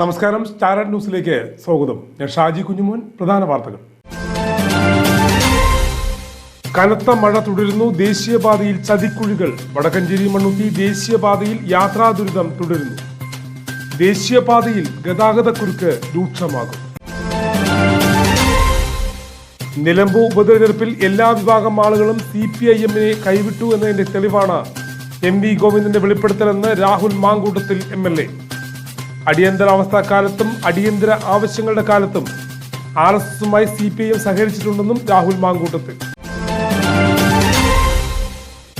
നമസ്കാരം. സ്റ്റാർ ന്യൂസിലേക്ക് സ്വാഗതം. ഞാൻ ഷാജി കുഞ്ഞുമോൻ. പ്രധാന വാർത്തകൾ. കനത്ത മഴ തുടരുന്നു. ദേശീയപാതയിൽ ചതിക്കുഴികൾ. വടക്കഞ്ചേരി മണ്ണുത്തി ദേശീയപാതയിൽ യാത്രാ ദുരിതം തുടരുന്നു. ദേശീയപാതയിൽ ഗതാഗതക്കുരുക്ക് രൂക്ഷമാകും. നിലമ്പൂർ ഉപതെരഞ്ഞെടുപ്പിൽ എല്ലാ വിഭാഗം ആളുകളും സി പി ഐ എമ്മിനെ കൈവിട്ടു എന്നതിന്റെ തെളിവാണ് എം വി ഗോവിന്ദന്റെ വെളിപ്പെടുത്തലെന്ന് Rahul Mamkootathil M L A. അടിയന്തരാവസ്ഥ കാലത്തും അടിയന്തര ആവശ്യങ്ങളുടെ കാലത്തും ആർ എസ് എസുമായി സി പി ഐ എം സഹകരിച്ചിട്ടുണ്ടെന്നും രാഹുൽ മാങ്കൂട്ടത്തിൽ.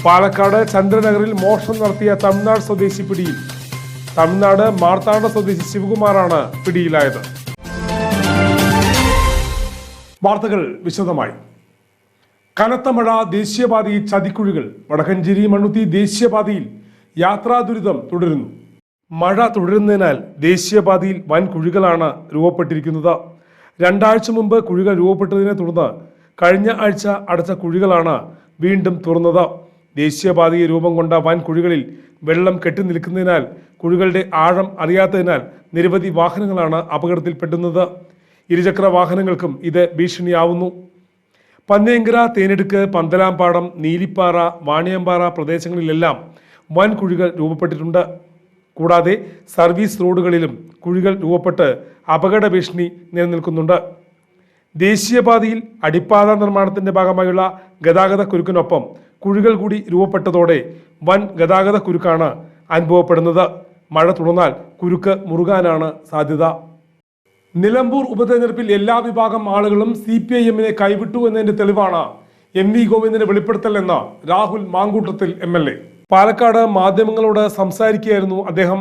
പാലക്കാട് ചന്ദ്രനഗറിൽ മോഷണം നടത്തിയ തമിഴ്നാട് സ്വദേശി പിടിയിൽ. തമിഴ്നാട് മാർത്താണ്ഡ സ്വദേശി ശിവകുമാറാണ് പിടിയിലായത്. വാർത്തകൾ വിശദമായി. കനത്ത മഴ ദേശീയപാതയിൽ ചതിക്കുഴികൾ. വടക്കഞ്ചേരി മണ്ണുത്തി ദേശീയപാതയിൽ യാത്രാ ദുരിതം തുടരുന്നു. മഴ തുടരുന്നതിനാൽ ദേശീയപാതയിൽ വൻ കുഴികളാണ് രൂപപ്പെട്ടിരിക്കുന്നത്. രണ്ടാഴ്ച മുമ്പ് കുഴികൾ രൂപപ്പെട്ടതിനെ തുടർന്ന് കഴിഞ്ഞ ആഴ്ച അടച്ച കുഴികളാണ് വീണ്ടും തുറന്നത്. ദേശീയപാതയിൽ രൂപം കൊണ്ട വൻ കുഴികളിൽ വെള്ളം കെട്ടി നിൽക്കുന്നതിനാൽ കുഴികളുടെ ആഴം അറിയാത്തതിനാൽ നിരവധി വാഹനങ്ങളാണ് അപകടത്തിൽപ്പെടുന്നത്. ഇരുചക്ര വാഹനങ്ങൾക്കും ഇത് ഭീഷണിയാവുന്നു. പന്നേങ്കര തേനെടുക്ക് പന്തലാംപാടം നീലിപ്പാറ വാണിയമ്പാറ പ്രദേശങ്ങളിലെല്ലാം വൻ കുഴികൾ രൂപപ്പെട്ടിട്ടുണ്ട്. കൂടാതെ സർവീസ് റോഡുകളിലും കുഴികൾ രൂപപ്പെട്ട് അപകട ഭീഷണി നിലനിൽക്കുന്നുണ്ട്. ദേശീയപാതയിൽ അടിപ്പാത നിർമ്മാണത്തിന്റെ ഭാഗമായുള്ള ഗതാഗത കുരുക്കിനൊപ്പം കുഴികൾ കൂടി രൂപപ്പെട്ടതോടെ വൻ ഗതാഗത കുരുക്കാണ് അനുഭവപ്പെടുന്നത്. മഴ തുടർന്നാൽ കുരുക്ക് മുറുകാനാണ് സാധ്യത. നിലമ്പൂർ ഉപതെരഞ്ഞെടുപ്പിൽ എല്ലാ വിഭാഗം ആളുകളും സി പി ഐ എമ്മിനെ കൈവിട്ടു എന്നതിന്റെ തെളിവാണ് എം വി ഗോവിന്ദന്റെ വെളിപ്പെടുത്തൽ എന്ന് Rahul Mamkootathil M L A. Palakkad മാധ്യമങ്ങളോട് സംസാരിക്കുകയായിരുന്നു അദ്ദേഹം.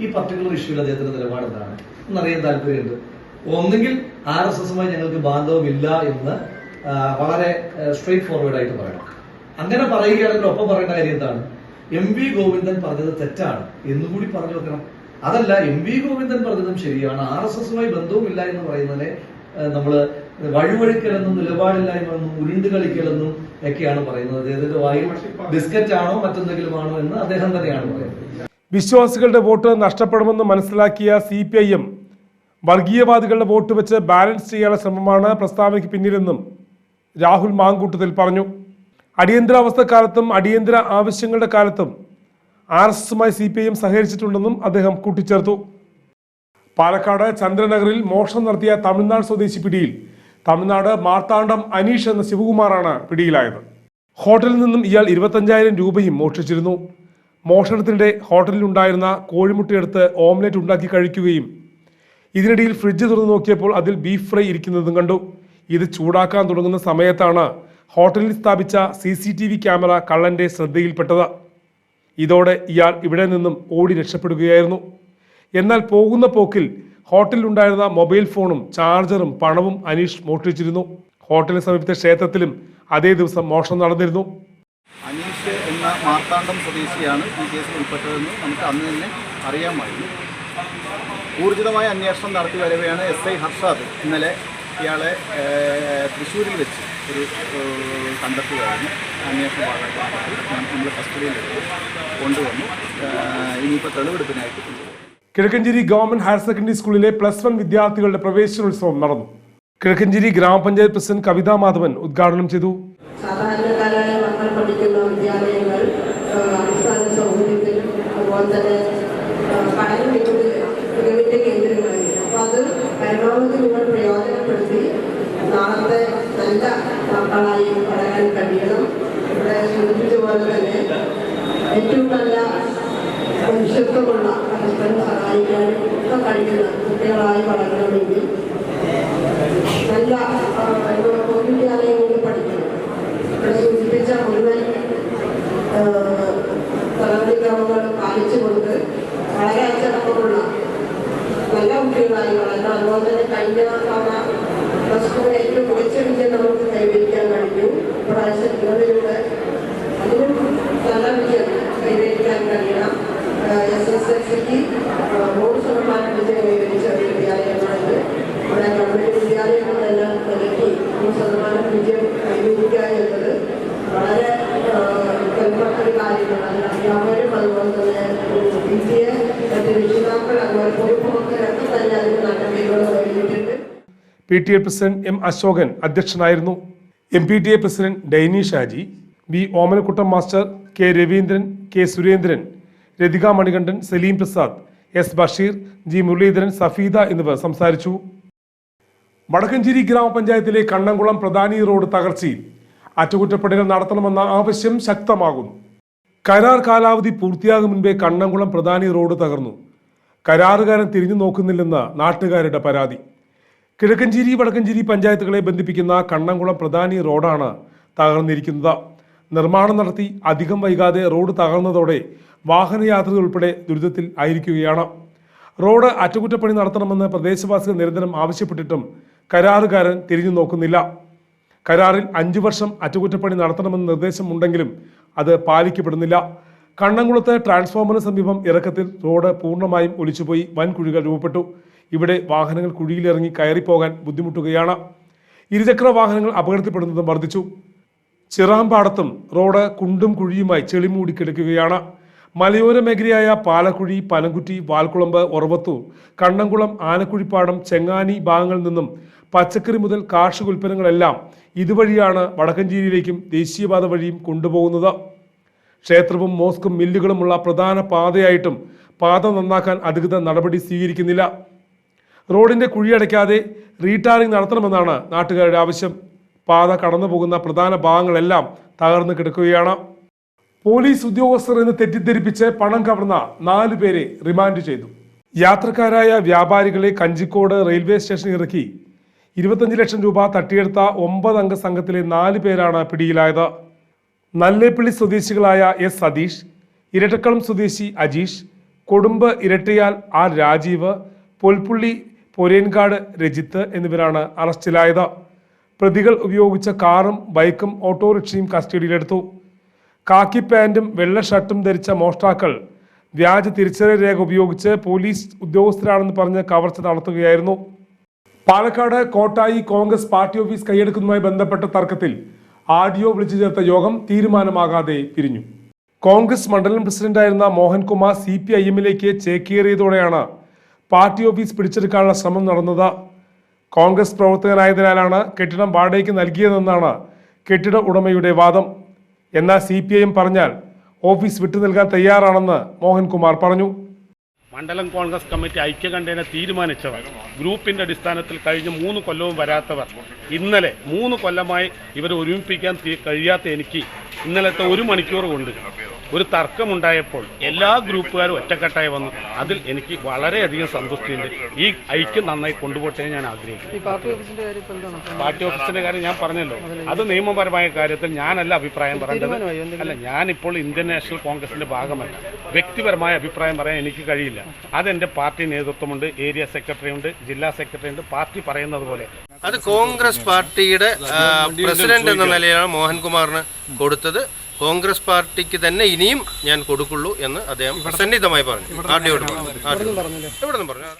ഈ പർട്ടിക്കുലർ ഇഷ്യൂവിൽ അദ്ദേഹത്തിന്റെ നിലപാട് എന്താണ്? എന്നറിയാൻ താല്പര്യമുണ്ട്. ഒന്നുകിൽ ആർ എസ് എസുമായി ഞങ്ങൾക്ക് ബാന്ധവമില്ല എന്ന് വളരെ സ്ട്രെയിറ്റ് ഫോർവേഡ് ആയിട്ട് പറയണം. അങ്ങനെ പറയുകയാണെങ്കിൽ ഒപ്പം പറയേണ്ട കാര്യം എന്താണ്? എം വി ഗോവിന്ദൻ പറഞ്ഞത് തെറ്റാണ്. എന്നുകൂടി പറഞ്ഞു വെക്കണം. അതല്ല എം വി ഗോവിന്ദൻ പറഞ്ഞതും ശരിയാണ്. ആർ എസ് എസുമായി ബന്ധവുമില്ല എന്ന് പറയുന്നതിനെ നമ്മൾ വഴിവഴിക്കലെന്നും നിലപാടില്ലായ്മ എന്നും ഉരുണ്ട് കളിക്കലെന്നും ഒക്കെയാണ് പറയുന്നത്. അദ്ദേഹത്തിന്റെ വായിൽ ബിസ്ക്കറ്റ് ആണോ മറ്റെന്തെങ്കിലും ആണോ എന്ന് അദ്ദേഹം തന്നെയാണ് പറയുന്നത്. വിശ്വാസികളുടെ വോട്ട് നഷ്ടപ്പെടുമെന്ന് മനസ്സിലാക്കിയ സി പി ഐ എം വർഗീയവാദികളുടെ വോട്ട് വെച്ച് ബാലൻസ് ചെയ്യാനുള്ള ശ്രമമാണ് പ്രസ്താവനയ്ക്ക് പിന്നിലെന്നും രാഹുൽ മാങ്കൂട്ടത്തിൽ പറഞ്ഞു. അടിയന്തരാവസ്ഥ കാലത്തും അടിയന്തര ആവശ്യങ്ങളുടെ കാലത്തും ആർ എസ് എസുമായി സി പി ഐ എം സഹകരിച്ചിട്ടുണ്ടെന്നും അദ്ദേഹം കൂട്ടിച്ചേർത്തു. പാലക്കാട് ചന്ദ്രനഗറിൽ മോഷണം നടത്തിയ തമിഴ്നാട് സ്വദേശി പിടിയിൽ തമിഴ്നാട് മാർത്താണ്ഡം അനീഷ് എന്ന ശിവകുമാറാണ് പിടിയിലായത്. ഹോട്ടലിൽ നിന്നും ഇയാൾ ഇരുപത്തഞ്ചായിരം രൂപയും മോഷ്ടിച്ചിരുന്നു. മോഷണത്തിനിടെ ഹോട്ടലിലുണ്ടായിരുന്ന കോഴിമുട്ടയെടുത്ത് ഓംലെറ്റ് ഉണ്ടാക്കി കഴിക്കുകയും ഇതിനിടയിൽ ഫ്രിഡ്ജ് തുറന്നു നോക്കിയപ്പോൾ അതിൽ ബീഫ് ഫ്രൈ ഇരിക്കുന്നതും കണ്ടു. ഇത് ചൂടാക്കാൻ തുടങ്ങുന്ന സമയത്താണ് ഹോട്ടലിൽ സ്ഥാപിച്ച C C T V camera കള്ളന്റെ ശ്രദ്ധയിൽപ്പെട്ടത്. ഇതോടെ ഇയാൾ ഇവിടെ നിന്നും ഓടി രക്ഷപ്പെടുകയായിരുന്നു. എന്നാൽ പോകുന്ന പോക്കിൽ ഹോട്ടലിലുണ്ടായിരുന്ന മൊബൈൽ ഫോണും ചാർജറും പണവും അനീഷ് മോഷ്ടിച്ചിരുന്നു. ഹോട്ടലിന് സമീപത്തെ ക്ഷേത്രത്തിലും അതേ ദിവസം മോഷണം നടന്നിരുന്നു. അനീഷ് എന്ന മാർത്താണ്ഡം സ്വദേശിയാണ് ഈ കേസിൽ ഉൾപ്പെട്ടതെന്ന് നമുക്ക് അന്ന് തന്നെ അറിയാമായിരുന്നു. ഊർജിതമായ അന്വേഷണം നടത്തി വരവെയാണ് എസ് ഐ ഹർഷാദ്. ഇന്നലെ ഇയാളെ തൃശ്ശൂരിൽ വെച്ച് ഒരു കണ്ടെത്തുകയായിരുന്നു. അന്വേഷണ നമ്മൾ കസ്റ്റഡിയിലെടുത്ത്. കൊണ്ടുവന്നു. ഇനിയിപ്പോൾ തെളിവെടുപ്പിനായിട്ട് കിഴക്കഞ്ചേരി ഗവൺമെന്റ് ഹയർ സെക്കൻഡറി സ്കൂളിലെ പ്ലസ് വൺ വിദ്യാർത്ഥികളുടെ പ്രവേശനോത്സവം നടന്നു. കിഴക്കഞ്ചേരി ഗ്രാമപഞ്ചായത്ത് പ്രസിഡന്റ് കവിതാ മാധവൻ ഉദ്ഘാടനം ചെയ്തു. സാധാരണക്കാരായ പരമാവധി നിങ്ങൾ പ്രയോജനപ്പെടുത്തി നാളത്തെ നല്ല മക്കളായി വളരാൻ കഴിയണം ഇവിടെ സൂചിപ്പിച്ച പോലെ തന്നെ ഏറ്റവും നല്ല മനുഷ്യത്വമുള്ള സഹായിക്കാനും ഒക്കെ കഴിക്കുന്ന കുട്ടികളായി വളരണമെങ്കിൽ നല്ല പൊതുവിദ്യാലയങ്ങളിൽ പഠിക്കണം. ഇവിടെ സൂചിപ്പിച്ച മുഴുവൻ നടപടിക്രമങ്ങൾ പാലിച്ചുകൊണ്ട് വളരെ അച്ചടക്കമുള്ള നല്ല കുട്ടികളായി വളരണം അതുപോലെ തന്നെ കഴിഞ്ഞ തവണ പ്ലസ് ടു ഏറ്റവും മികച്ച വിജയം നമുക്ക് കൈവരിക്കാൻ കഴിഞ്ഞു. പ്രാവശ്യം ഇന്നതിലൂടെ അതിനും നല്ല വിജയം കൈവരിക്കാൻ കഴിയണം. എസ് എസ് എൽ സിക്ക് P T A P T A president M Ashokan അധ്യക്ഷനായിരുന്നു. M P T A president Dainy Shaji V Omanakuttam master K Raveendran K Surendran Rathika Manikandan Saleem Prasad S Basheer G Muraleedharan Safeeda എന്നിവർ സംസാരിച്ചു. വടക്കഞ്ചേരി ഗ്രാമപഞ്ചായത്തിലെ കണ്ണംകുളം പ്രധാനി road തകർച്ചയിൽ അറ്റകുറ്റപ്പണികൾ നടത്തണമെന്ന ആവശ്യം ശക്തമാകുന്നു. കരാർ കാലാവധി പൂർത്തിയാകും മുൻപേ കണ്ണംകുളം പ്രധാനി റോഡ് തകർന്നു. കരാറുകാരൻ തിരിഞ്ഞു നോക്കുന്നില്ലെന്ന് നാട്ടുകാരുടെ പരാതി. കിഴക്കഞ്ചേരി വടക്കഞ്ചേരി പഞ്ചായത്തുകളെ ബന്ധിപ്പിക്കുന്ന കണ്ണംകുളം പ്രധാനി റോഡാണ് തകർന്നിരിക്കുന്നത്. നിർമ്മാണം നടത്തി അധികം വൈകാതെ റോഡ് തകർന്നതോടെ വാഹനയാത്രികർ ഉൾപ്പെടെ ദുരിതത്തിൽ ആയിരിക്കുകയാണ്. റോഡ് അറ്റകുറ്റപ്പണി നടത്തണമെന്ന് പ്രദേശവാസികൾ നിരന്തരം ആവശ്യപ്പെട്ടിട്ടും കരാറുകാരൻ തിരിഞ്ഞു നോക്കുന്നില്ല. കരാറിൽ അഞ്ചു വർഷം അറ്റകുറ്റപ്പണി നടത്തണമെന്ന് നിർദ്ദേശമുണ്ടെങ്കിലും അത് പാലിക്കപ്പെടുന്നില്ല. കണ്ണംകുളത്ത് ട്രാൻസ്ഫോമറിന് സമീപം ഇറക്കത്തിൽ റോഡ് പൂർണമായും ഒലിച്ചുപോയി വൻ കുഴികൾ രൂപപ്പെട്ടു. ഇവിടെ വാഹനങ്ങൾ കുഴിയിലിറങ്ങി കയറിപ്പോകാൻ ബുദ്ധിമുട്ടുകയാണ്. ഇരുചക്ര വാഹനങ്ങൾ അപകടത്തിൽപ്പെടുന്നതും വർദ്ധിച്ചു. ചിറാമ്പാടത്തും റോഡ് കുണ്ടും കുഴിയുമായി ചെളിമൂടി കിടക്കുകയാണ്. മലയോര മേഖലയായ പാലക്കുഴി പനംകുറ്റി വാൽക്കുളമ്പ് ഒറവത്തൂർ കണ്ണംകുളം ആനക്കുഴിപ്പാടം ചെങ്ങാനി ഭാഗങ്ങളിൽ നിന്നും പച്ചക്കറി മുതൽ കാർഷിക ഉൽപ്പന്നങ്ങളെല്ലാം ഇതുവഴിയാണ് വടക്കഞ്ചേരിയിലേക്കും ദേശീയപാത വഴിയും കൊണ്ടുപോകുന്നത്. ക്ഷേത്രവും മോസ്കും മില്ലുകളുമുള്ള പ്രധാന പാതയായിട്ടും പാത നന്നാക്കാൻ അധികൃതർ നടപടി സ്വീകരിക്കുന്നില്ല. റോഡിന്റെ കുഴിയടയ്ക്കാതെ റീടാറിംഗ് നടത്തണമെന്നാണ് നാട്ടുകാരുടെ ആവശ്യം. പാത കടന്നു പോകുന്ന പ്രധാന ഭാഗങ്ങളെല്ലാം തകർന്നു കിടക്കുകയാണ്. പോലീസ് ഉദ്യോഗസ്ഥർ എന്ന് തെറ്റിദ്ധരിപ്പിച്ച് പണം കവർന്ന നാലു പേരെ റിമാൻഡ് ചെയ്തു. യാത്രക്കാരായ വ്യാപാരികളെ കഞ്ചിക്കോട് റെയിൽവേ സ്റ്റേഷനിൽ ഇറക്കി. ഇരുപത്തഞ്ച് ലക്ഷം രൂപ തട്ടിയെടുത്ത ഒമ്പത് അംഗ സംഘത്തിലെ നാല് പേരാണ് പിടിയിലായത്. നല്ലേപ്പള്ളി സ്വദേശികളായ എസ് സതീഷ് ഇരട്ടക്കളം സ്വദേശി അജീഷ് കൊടുമ്പ് ഇരട്ടയാൽ ആർ രാജീവ് പൊൽപ്പുള്ളി പൊരേൻകാട് രജിത്ത് എന്നിവരാണ് അറസ്റ്റിലായത്. പ്രതികൾ ഉപയോഗിച്ച കാറും ബൈക്കും ഓട്ടോറിക്ഷയും കസ്റ്റഡിയിലെടുത്തു. കാക്കി പാന്റും വെള്ള ഷർട്ടും ധരിച്ച മോഷ്ടാക്കൾ വ്യാജ തിരിച്ചറിയൽ രേഖ ഉപയോഗിച്ച് പോലീസ് ഉദ്യോഗസ്ഥരാണെന്ന് പറഞ്ഞ് കവർച്ച നടത്തുകയായിരുന്നു. പാലക്കാട് കോട്ടായി കോൺഗ്രസ് പാർട്ടി ഓഫീസ് കൈയെടുക്കുന്നതുമായി ബന്ധപ്പെട്ട തർക്കത്തിൽ ആഡിയോ വിളിച്ചു ചേർത്ത യോഗം തീരുമാനമാകാതെ പിരിഞ്ഞു. കോൺഗ്രസ് മണ്ഡലം പ്രസിഡന്റായിരുന്ന മോഹൻകുമാർ സി പി ഐ എമ്മിലേക്ക് ചേക്കേറിയതോടെയാണ് പാർട്ടി ഓഫീസ് പിടിച്ചെടുക്കാനുള്ള ശ്രമം നടന്നത്. കോൺഗ്രസ് പ്രവർത്തകനായതിനാലാണ് കെട്ടിടം വാടകയ്ക്ക് നൽകിയതെന്നാണ് കെട്ടിട ഉടമയുടെ വാദം. എന്നാൽ സി പി ഐ എം പറഞ്ഞാൽ ഓഫീസ് വിട്ടു നൽകാൻ തയ്യാറാണെന്ന് മോഹൻകുമാർ പറഞ്ഞു. മണ്ഡലം കോൺഗ്രസ് കമ്മിറ്റി ഐക്യകണ്ഠേന തീരുമാനിച്ചവർ ഗ്രൂപ്പിന്റെ അടിസ്ഥാനത്തിൽ കഴിഞ്ഞ മൂന്ന് കൊല്ലവും വരാത്തവർ ഇന്നലെ മൂന്ന് കൊല്ലമായി ഇവരെ ഒരുമിപ്പിക്കാൻ കഴിയാത്ത എനിക്ക് ഇന്നലത്തെ ഒരു മണിക്കൂർ കൊണ്ട് ഒരു തർക്കമുണ്ടായപ്പോൾ എല്ലാ ഗ്രൂപ്പുകാരും ഒറ്റക്കെട്ടായി വന്നു. അതിൽ എനിക്ക് വളരെയധികം സന്തുഷ്ടിയുണ്ട്. ഈ ഐക്യം നന്നായി കൊണ്ടുപോട്ടെ ഞാൻ ആഗ്രഹിക്കുന്നു. പാർട്ടി ഓഫീസിന്റെ കാര്യം എന്താണ്? പാർട്ടി ഓഫീസിന്റെ കാര്യം ഞാൻ പറഞ്ഞല്ലോ. അത് നിയമപരമായ കാര്യത്തിൽ ഞാനല്ല അഭിപ്രായം പറയുന്നത് അല്ല ഞാനിപ്പോൾ ഇന്ത്യൻ നാഷണൽ കോൺഗ്രസിന്റെ ഭാഗമല്ല. വ്യക്തിപരമായ അഭിപ്രായം പറയാൻ എനിക്ക് കഴിയില്ല. അതെന്റെ പാർട്ടി നേതൃത്വമുണ്ട് ഏരിയ സെക്രട്ടറി ഉണ്ട് ജില്ലാ സെക്രട്ടറി ഉണ്ട് പാർട്ടി പറയുന്നത് പോലെ. അത് കോൺഗ്രസ് പാർട്ടിയുടെ പ്രസിഡന്റ് എന്ന നിലയിലാണ് മോഹൻകുമാറിന് കൊടുത്തത്. കോൺഗ്രസ് പാർട്ടിക്ക് തന്നെ ഇനിയും ഞാൻ കൊടുക്കുള്ളൂ എന്ന് അദ്ദേഹം സന്നിഹിതമായി പറഞ്ഞു. ആർ ഡി എവിടെ പറഞ്ഞു.